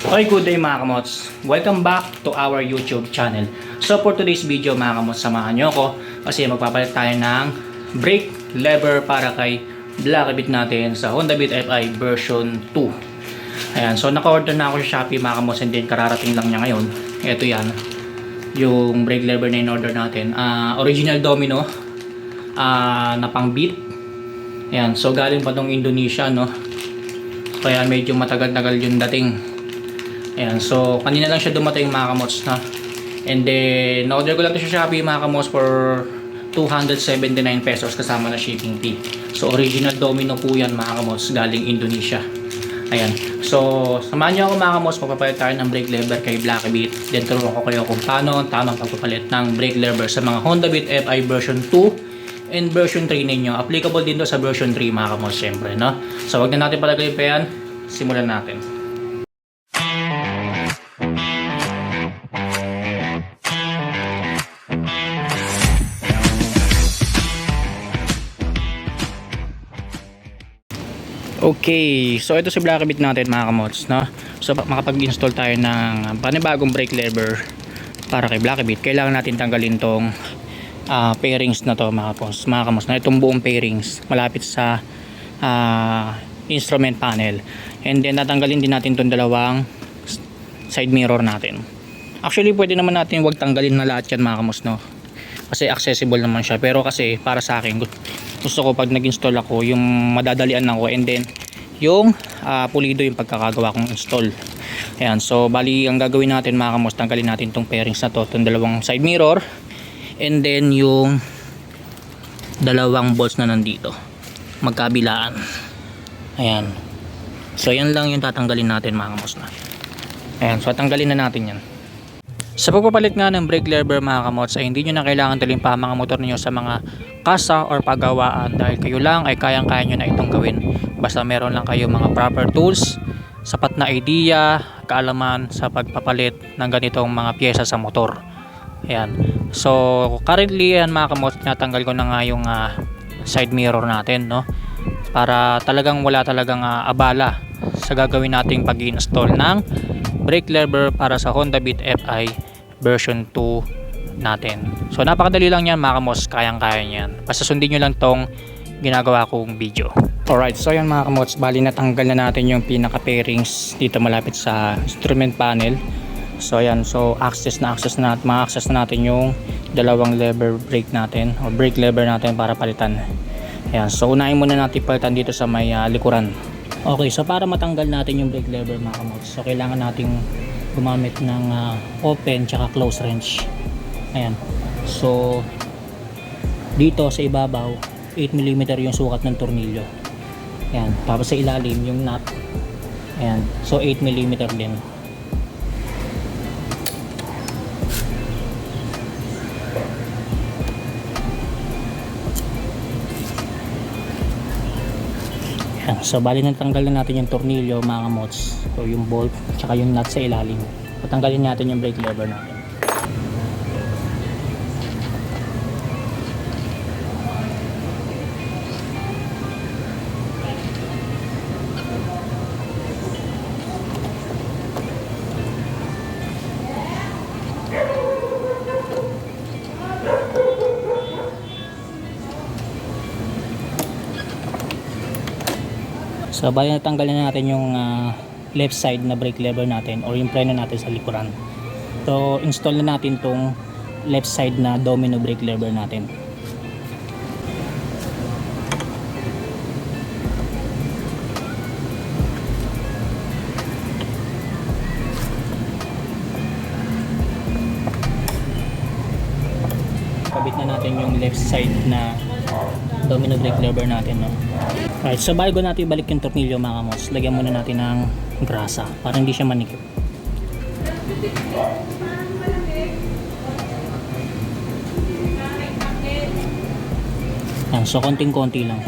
Okay, good day mga kamots. Welcome back to our YouTube channel. So for today's video mga kamots, samahan nyo ako kasi magpapalit tayo ng brake lever para kay Black Beat natin sa Honda Beat FI version 2. Ayan, so naka-order na ako sa Shopee mga kamots and then kararating lang niya ngayon. Ito yan, yung brake lever na in-order natin. Ah, original domino ah, na pang beat. Ayan, so galing pa tong Indonesia, no? Kaya medyo matagal-tagal yung dating. Ayan, so kanina lang siya dumating mga kamots na. And then, na-order ko lang ito sa Shopee mga kamots for 279 pesos kasama na shipping fee. So, original domino po yan mga kamots galing Indonesia. Ayan. So, samahan niyo ako mga kamots, magpapalit tayo ng brake lever kay Black Beat. Then, turuan ko kayo kung paano ang tamang pagpapalit ng brake lever sa mga Honda Beat FI version 2 and version 3 ninyo. Applicable din to sa version 3 mga kamots, syempre, no? So, wag na natin palagay pa yan. Simulan natin. Okay, so ito si Blackbit natin mga kamots, no? So pa- makapag-install tayo ng panibagong brake lever para kay Blackbit, kailangan natin tanggalin tong ah, pairings na to mga kamots, mga kamots, na itong buong pairings malapit sa ah, instrument panel. And then natanggalin din natin tong dalawang side mirror natin. Actually, pwede naman natin wag tanggalin na lahat yan mga kamots, no? kasi accessible naman siya pero kasi para sa akin gusto ko pag nag-install ako yung madadalian ako and then yung ah, pulido yung pagkakagawa kong install. Ayan so bali ang gagawin natin mga kamos tanggalin natin tong pairings na to itong dalawang side mirror and then yung dalawang bolts na nandito magkabilaan. Ayan. So yan lang yung tatanggalin natin mga kamos na. Ayan so tanggalin na natin yan sa pagpapalit nga ng brake lever mga kamots ay hindi nyo na kailangan dalhin pa ang mga motor ninyo sa mga kasa or paggawaan dahil kayo lang ay kayang-kaya nyo na itong gawin. Basta meron lang kayo mga proper tools, sapat na idea, kaalaman sa pagpapalit ng ganitong mga pyesa sa motor. Ayan. So currently yan mga kamots natanggal ko na nga yung ah, side mirror natin no para talagang wala talagang ah, abala sa gagawin nating pag-install ng brake lever para sa Honda Beat FI version 2 natin. So napakadali lang yan mga kamos, kayang-kaya niyan. Basta sundin nyo lang tong ginagawa kong video. Alright, so yan mga kamots, bali natanggal na natin yung pinaka pairings dito malapit sa instrument panel. So ayan, so access na access na ma-access na natin yung dalawang lever brake natin o brake lever natin para palitan. Ayan, so unahin muna natin palitan dito sa may ah, likuran. Okay, so para matanggal natin yung brake lever mga kamots, so kailangan nating gumamit ng ah, open tsaka close wrench. Ayan. So dito sa ibabaw 8mm yung sukat ng tornilyo. Ayan. Tapos sa ilalim yung nut. Ayan. So 8mm din. So bali natanggal na natin yung tornilyo mga mods. So yung bolt tsaka yung nut sa ilalim. Patanggalin natin yung brake lever natin. So bali natanggalin na natin yung ah, left side na brake lever natin or yung preno natin sa likuran. So install na natin tong left side na domino brake lever natin. Kabit na natin yung left side na domino brake lever natin no. Right, so bago natin balik yung tornilyo mga kamos, lagyan muna natin ng grasa para hindi siya manikip. Yan, so konting-konti lang.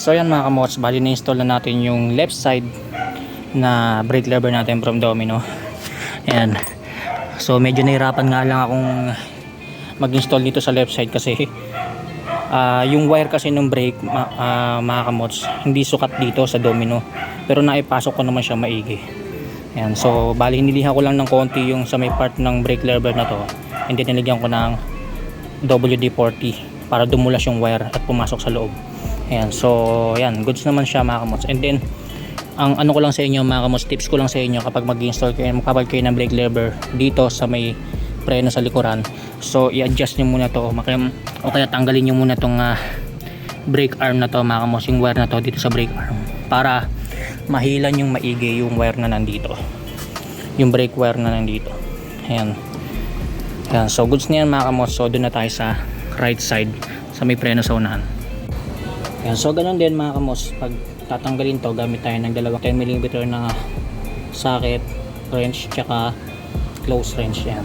So yan mga kamots, bali na-install na natin yung left side na brake lever natin from Domino. Ayan. So medyo nahirapan nga lang akong mag-install dito sa left side kasi ah, yung wire kasi ng brake ma- ah, mga kamots hindi sukat dito sa Domino. Pero naipasok ko naman siya maigi. Ayan. So bali hinilihan ko lang ng konti yung sa may part ng brake lever na to. Hindi nilagyan ko ng WD-40 para dumulas yung wire at pumasok sa loob. Ayan, so ayan, goods naman siya mga kamots. And then, ang ano ko lang sa inyo mga kamots, tips ko lang sa inyo kapag mag-install kayo, magkabal kayo ng brake lever dito sa may preno sa likuran. So, i-adjust nyo muna to. O kaya tanggalin nyo muna tong ah, brake arm na to mga kamots, yung wire na to dito sa brake arm. Para mahilan yung maigi yung wire na nandito. Yung brake wire na nandito. Ayan. Ayan, so goods na yan mga kamos. So doon na tayo sa right side sa may preno sa unahan. Ayan, so ganun din mga kamos. Pag tatanggalin to, gamit tayo ng dalawang 10mm na socket, wrench, tsaka close wrench yan.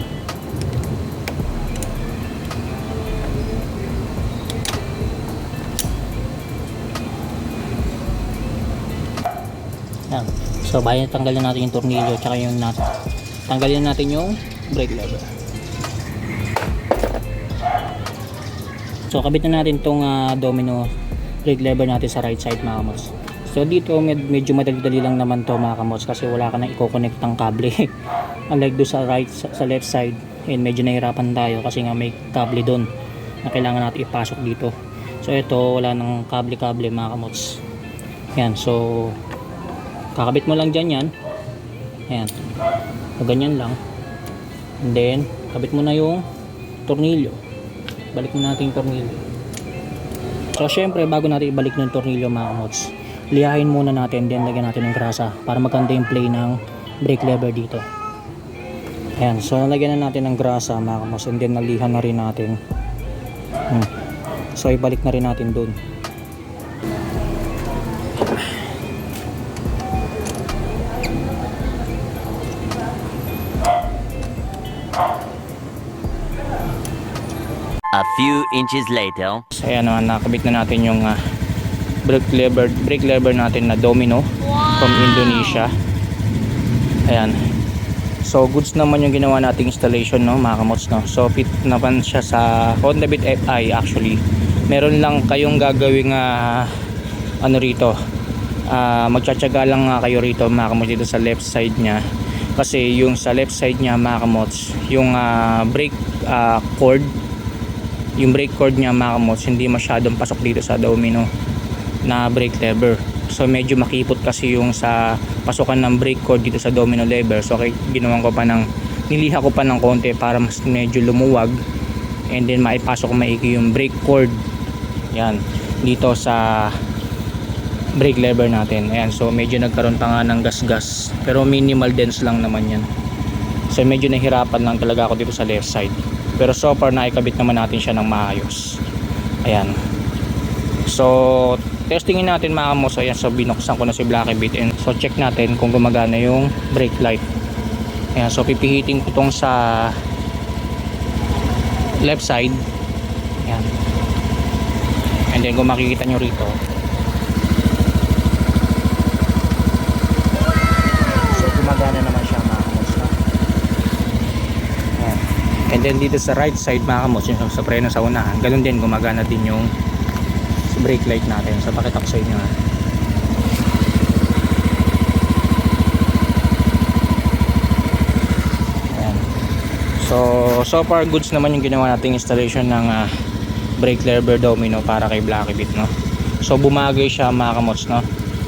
Yan. So bayan tanggalin natin yung tornilyo tsaka yung nut. Tanggalin natin yung brake lever. So kabit na natin tong ah, domino brake lever natin sa right side mga kamos. So dito med- medyo madali-dali lang naman to mga kamos kasi wala ka nang i-connect ng kable. Unlike do sa right sa, left side, and medyo nahirapan tayo kasi nga may kable doon na kailangan natin ipasok dito. So ito wala nang kable-kable mga kamots. Yan, so kakabit mo lang dyan yan. Ayan. So ganyan lang. And then, kabit mo na yung tornilyo. Balik mo natin yung tornilyo. So syempre bago natin ibalik ng tornilyo mga kamots, liyahin muna natin then lagyan natin ng grasa para maganda yung play ng brake lever dito. Ayan, so nalagyan na natin ng grasa mga kamots and then nalihan na rin natin. Hmm. So ibalik na rin natin dun. A few inches later. So ayan naman, nakabit na natin yung ah, brake lever, brake lever natin na Domino from Indonesia. Ayan. So goods naman yung ginawa nating installation no, mga kamots no. So fit naman siya sa Honda Beat FI actually. Meron lang kayong gagawing ah, ano rito. Ah, magtsatsaga lang nga kayo rito mga kamots dito sa left side niya. Kasi yung sa left side niya mga kamots, yung ah, brake ah, cord yung brake cord niya mga kamots hindi masyadong pasok dito sa domino na brake lever. So medyo makipot kasi yung sa pasukan ng brake cord dito sa domino lever. So kaya ginawan ko pa ng niliha ko pa ng konti para mas medyo lumuwag. And then maipasok ko maigi yung brake cord. Yan dito sa brake lever natin. Ayan so medyo nagkaroon pa nga ng gas-gas. Pero minimal dense lang naman yan. So medyo nahirapan lang talaga ako dito sa left side pero so far naikabit naman natin siya ng maayos. Ayan. So testingin natin mga kamos ayan so binuksan ko na si Blacky Beat and so check natin kung gumagana yung brake light. Ayan so pipihitin ko tong sa left side. Ayan. And then kung makikita nyo rito so gumagana naman siya mga kamos no? ayan And then dito sa right side mga kamos, yung sa preno sa unahan, ganun din gumagana din yung brake light natin. So pakita ko sa inyo ha. Ayan. So, so far goods naman yung ginawa nating installation ng ah, brake lever domino para kay Blacky Beat, no? So, bumagay siya mga kamots, no?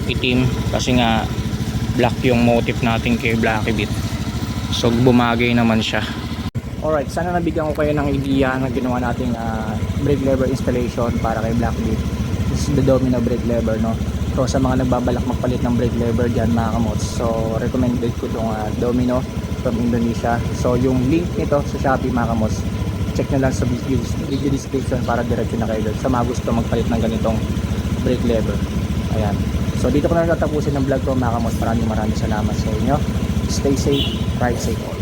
Itim kasi nga black yung motif natin kay Blacky Beat. So, bumagay naman siya. Alright, sana nabigyan ko kayo ng idea na ginawa nating ah, brake lever installation para kay Blackbeat. This is the Domino brake lever, no? So sa mga nagbabalak magpalit ng brake lever dyan mga kamots, so recommended ko itong ah, Domino from Indonesia. So yung link nito sa Shopee mga kamots, check na lang sa video, video description para diretso na kayo sa mga gusto magpalit ng ganitong brake lever. Ayan. So dito ko na natatapusin ng vlog ko mga kamots. Maraming maraming salamat sa inyo. Stay safe, ride safe.